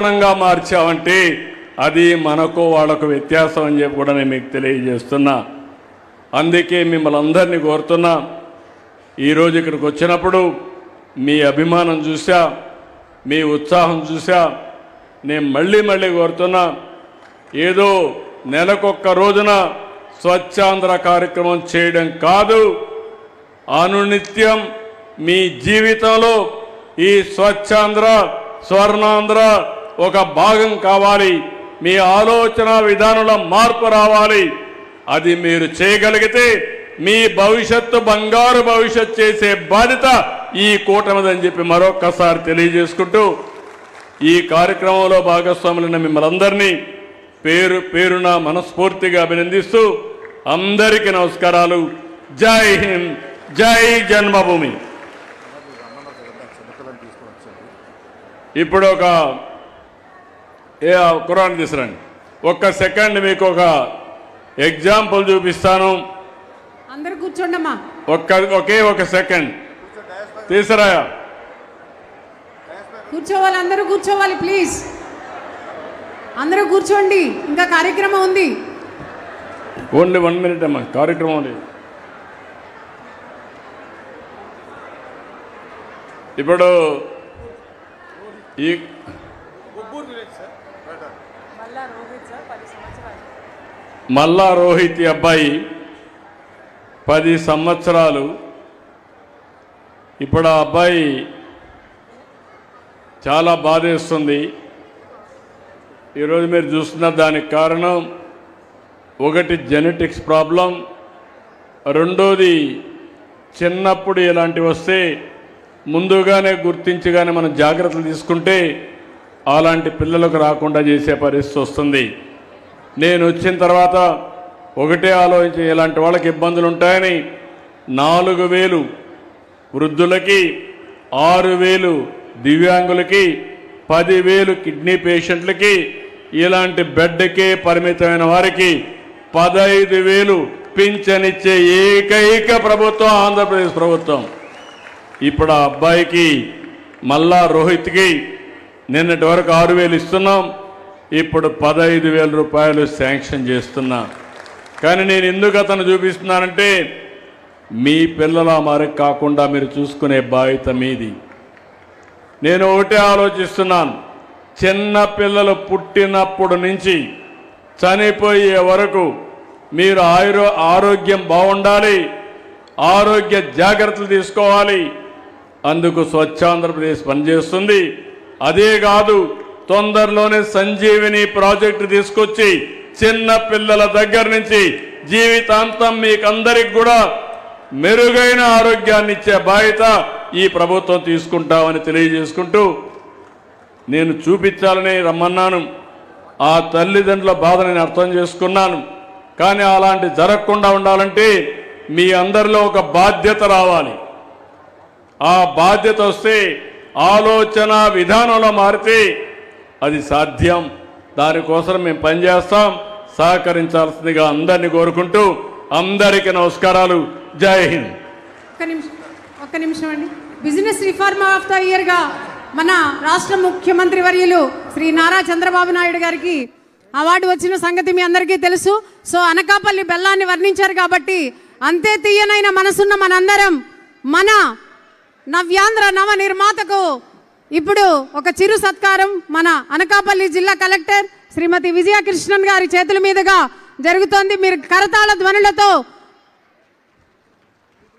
కారణంగా మార్చామంటే అది మనకు వాళ్ళకు వ్యత్యాసం అని చెప్పి కూడా నేను మీకు తెలియజేస్తున్నా. అందుకే మిమ్మల్ని అందరినీ కోరుతున్నా. ఈరోజు ఇక్కడికి వచ్చినప్పుడు మీ అభిమానం చూసా మీ ఉత్సాహం చూసా నేను మళ్ళీ మళ్ళీ కోరుతున్నా ఏదో నెలకొక్క రోజున స్వచ్ఛాంధ్ర కార్యక్రమం చేయడం కాదు. అనునిత్యం మీ జీవితంలో ఈ స్వచ్ఛాంధ్ర స్వర్ణాంధ్ర ఒక భాగం కావాలి మీ ఆలోచన విధానంలో మార్పు రావాలి అది మీరు చేయగలిగితే మీ భవిష్యత్తు బంగారు భవిష్యత్ చేసే బాధ్యత ఈ కూటమిదని చెప్పి మరొక్కసారి తెలియజేసుకుంటూ ఈ కార్యక్రమంలో భాగస్వాములైన మిమ్మల్ని అందరినీ పేరు పేరున మనస్ఫూర్తిగా అభినందిస్తూ అందరికీ నమస్కారాలు జై హింద్ జై జన్మభూమి ఇప్పుడు ఒక ఏ కురాన్ తీసురండి ఒక్క సెకండ్ మీకు ఒక ఎగ్జాంపుల్ చూపిస్తాను. అందరు కూర్చోండమ్మా. ఒక్క ఒకే ఒక సెకండ్. తీసురా కూర్చోవాలి అందరూ కూర్చోవాలి ప్లీజ్. అందరూ కూర్చోండి ఇంకా కార్యక్రమం ఉంది. ఓన్లీ వన్ మినిట్ అమ్మా కార్యక్రమం లేదు ఇప్పుడు ఈ మల్లా రోహిత్ అబ్బాయి పది సంవత్సరాలు. ఇప్పుడు ఆ అబ్బాయి చాలా బాధేస్తుంది ఈరోజు మీరు చూస్తున్న దానికి కారణం ఒకటి జెనెటిక్స్ ప్రాబ్లం. రెండోది చిన్నప్పుడు ఇలాంటివి వస్తే ముందుగానే గుర్తించగానే మనం జాగ్రత్తలు తీసుకుంటే అలాంటి పిల్లలకు రాకుండా చేసే పరిస్థితి వస్తుంది. నేను వచ్చిన తర్వాత ఒకటే ఆలోచించి ఇలాంటి వాళ్ళకి ఇబ్బందులు ఉంటాయని నాలుగు వేలు వృద్ధులకి ఆరు వేలు దివ్యాంగులకి పదివేలు కిడ్నీ పేషెంట్లకి ఇలాంటి బెడ్కే పరిమితమైన వారికి పదహైదు వేలు పింఛనిచ్చే ఏకైక ప్రభుత్వం ఆంధ్రప్రదేశ్ ప్రభుత్వం. ఇప్పుడు ఆ అబ్బాయికి మళ్ళా రోహిత్కి నిన్నటి వరకు ఆరు వేలు ఇస్తున్నాం. ఇప్పుడు పదహైదు వేల రూపాయలు శాంక్షన్ చేస్తున్నా. కానీ నేను ఎందుకు అతను చూపిస్తున్నానంటే మీ పిల్లల మరకు కాకుండా మీరు చూసుకునే బాధ్యత మీది. నేను ఒకటే ఆలోచిస్తున్నాను. చిన్న పిల్లలు పుట్టినప్పుడు నుంచి చనిపోయే వరకు మీరు ఆయురో ఆరోగ్యం బాగుండాలి. ఆరోగ్య జాగ్రత్తలు తీసుకోవాలి. అందుకు స్వచ్ఛాంధ్రప్రదేశ్ పనిచేస్తుంది. అదే కాదు తొందరలోనే సంజీవిని ప్రాజెక్టు తీసుకొచ్చి చిన్న పిల్లల దగ్గర నుంచి జీవితాంతం మీకందరికి కూడా మెరుగైన ఆరోగ్యాన్ని ఇచ్చే బాధ్యత ఈ ప్రభుత్వం తీసుకుంటామని తెలియజేసుకుంటూ నేను చూపించాలని రమ్మన్నాను. ఆ తల్లిదండ్రుల బాధ నేను అర్థం చేసుకున్నాను. కానీ అలాంటి జరగకుండా ఉండాలంటే మీ అందరిలో ఒక బాధ్యత రావాలి. ఆ బాధ్యత వస్తే ఆలోచన విధానంలో మారితే అది సాధ్యం. దానికోసం మేము పనిచేస్తాం. సహకరించాల్సిందిగా అందరినీ కోరుకుంటూ అందరికీ నమస్కారాలు. జై హింద్. ఒక్క నిమిషం ఒక్క నిమిషం అండి. బిజినెస్ రిఫార్మ్ ఆఫ్ ద ఇయర్గా మన రాష్ట్ర ముఖ్యమంత్రి వర్యులు శ్రీ నారా చంద్రబాబు నాయుడు గారికి అవార్డు వచ్చిన సంగతి మీ అందరికీ తెలుసు. సో అనకాపల్లి బెల్లాన్ని వర్ణించారు కాబట్టి అంతే తీయనైన మనసున్న మనందరం మన నవ్యాంధ్ర నవ నిర్మాతకు ఇప్పుడు ఒక చిరు సత్కారం మన అనకాపల్లి జిల్లా కలెక్టర్ శ్రీమతి విజయకృష్ణన్ గారి చేతుల మీదుగా జరుగుతోంది. మీరు కరతాళ ధ్వనులతో